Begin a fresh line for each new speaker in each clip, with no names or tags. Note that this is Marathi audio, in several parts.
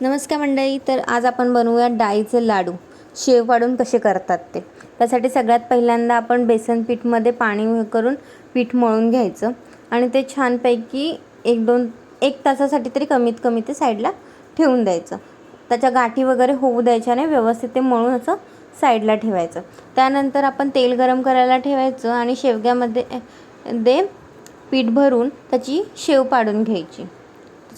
नमस्कार मंडळी तर आज आपण बनवूया डाळीचे लाडू. शेव पाडून कसे करतात ते. त्यासाठी सगळ्यात पहिल्यांदा आपण बेसन पीठमध्ये पाणी करून पीठ मळून घ्यायचं आणि ते छानपैकी एक दोन एक तासासाठी तरी कमीत कमी ते साईडला ठेवून द्यायचं. त्याच्या गाठी वगैरे होऊ द्यायच्या नाही व्यवस्थित ते मळून असं साईडला ठेवायचं. त्यानंतर आपण तेल गरम करायला ठेवायचं आणि शेवग्यामध्ये दे पीठ भरून त्याची शेव पाडून घ्यायची.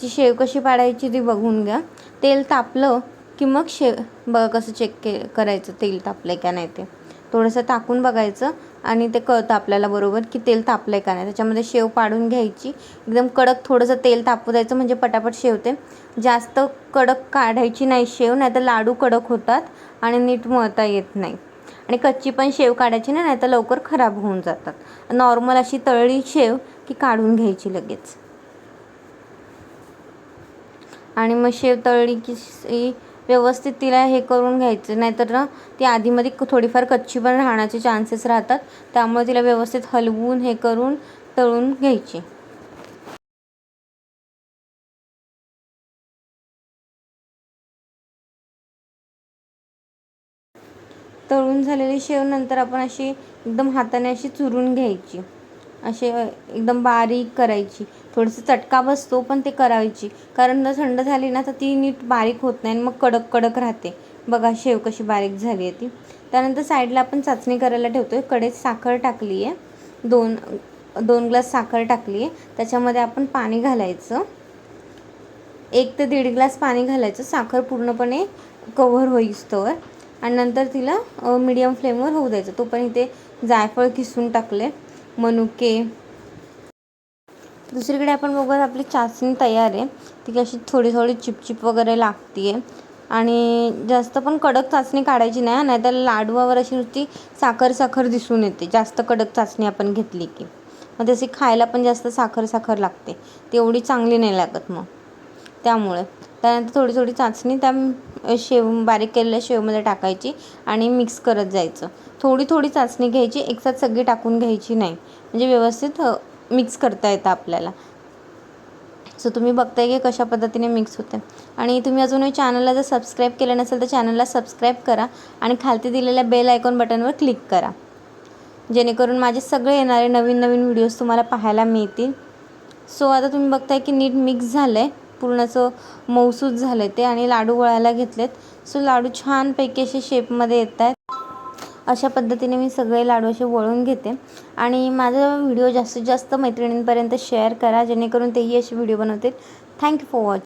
ती शेव कशी पाडायची ती बघून घ्या. तेल तापलं की मग शेव बघा कसं चेक के करायचं तेल तापलं आहे का नाही ते. थोडंसं टाकून बघायचं आणि ते कळतं आपल्याला बरोबर की तेल तापलं आहे का नाही. त्याच्यामध्ये शेव पाडून घ्यायची. एकदम कडक थोडंसं तेल तापू द्यायचं म्हणजे पटापट शेवते जास्त कडक काढायची नाही शेव नाही तर लाडू कडक होतात आणि नीट मळता येत नाही. आणि कच्ची पण शेव काढायची नाही नाहीतर लवकर खराब होऊन जातात. नॉर्मल अशी तळली शेव की काढून घ्यायची लगेच. आणि मग शेव तळली की व्यवस्थित तिला हे करून घ्यायचं. नाहीतर ना ती आधीमध्ये थोडीफार कच्ची पण राहण्याचे चान्सेस राहतात. त्यामुळे तिला व्यवस्थित हलवून हे करून तळून घ्यायची. तळून झालेली शेव नंतर आपण अशी एकदम हाताने अशी चुरून घ्यायची. असे एकदम बारीक करायची. थोडंसं चटका बसतो पण ते करायची. कारण जर थंड झाली ना तर ती नीट बारीक होत नाही आणि मग कडक कडक राहते. बघा शेव कशी बारीक झाली आहे ती. त्यानंतर साईडला आपण चाचणी करायला ठेवतो आहे कडेत साखर टाकली आहे. दोन दोन ग्लास साखर टाकली आहे. त्याच्यामध्ये आपण पाणी घालायचं. एक ते दीड ग्लास पाणी घालायचं. साखर पूर्णपणे कव्हर होईस्तोवर आणि नंतर तिला मिडियम फ्लेमवर होऊ द्यायचं. तोपर्यंत इथे जायफळ किसून टाकले. मनुके. दुसरीकडे आपण बघूया आपली चाचणी तयार आहे. ती अशी थोडी थोडी चिपचिप वगैरे लागते आहे आणि जास्त पण कडक चाचणी काढायची नाही नाहीतर लाडवावर अशी नुसती साखर साखर दिसून येते. जास्त कडक चाचणी आपण घेतली की. मग तशी खायला पण जास्त साखर साखर लागते. तेवढी चांगली नाही लागत मग. त्यामुळे. त्यानंतर थोडी थोडी चाचणी त्या शेव बारीक केलेल्या शेवमध्ये टाकायची आणि मिक्स करत जायचं. थोडी थोडी चाचणी घ्यायची एकसाथ सगळी टाकून घ्यायची नाही. म्हणजे व्यवस्थित मिक्स करता येतं आपल्याला. सो तुम्ही बघताय की कशा पद्धतीने मिक्स होते. आणि तुम्ही अजूनही चॅनलला जर सबस्क्राईब केलं नसेल तर चॅनलला सबस्क्राईब करा आणि खालती दिलेल्या बेल आयकॉन बटनवर क्लिक करा. जेणेकरून माझे सगळे येणारे नवीन नवीन व्हिडिओज तुम्हाला पाहायला मिळतील. सो आता तुम्ही बघताय की नीट मिक्स झालं आहे पूर्ण असं मऊसूत झालं आहे ते आणि लाडू वळायला घेतलेत. सो लाडू छानपैकी असे शेपमध्ये येत आहेत अशा पद्धतीने मी सगळे लाडू असे वळून घेते. आणि माझा व्हिडिओ जास्तीत जास्त मैत्रिणींपर्यंत शेअर करा जेणेकरून तेही असे व्हिडिओ बनवतील. Thank you for watch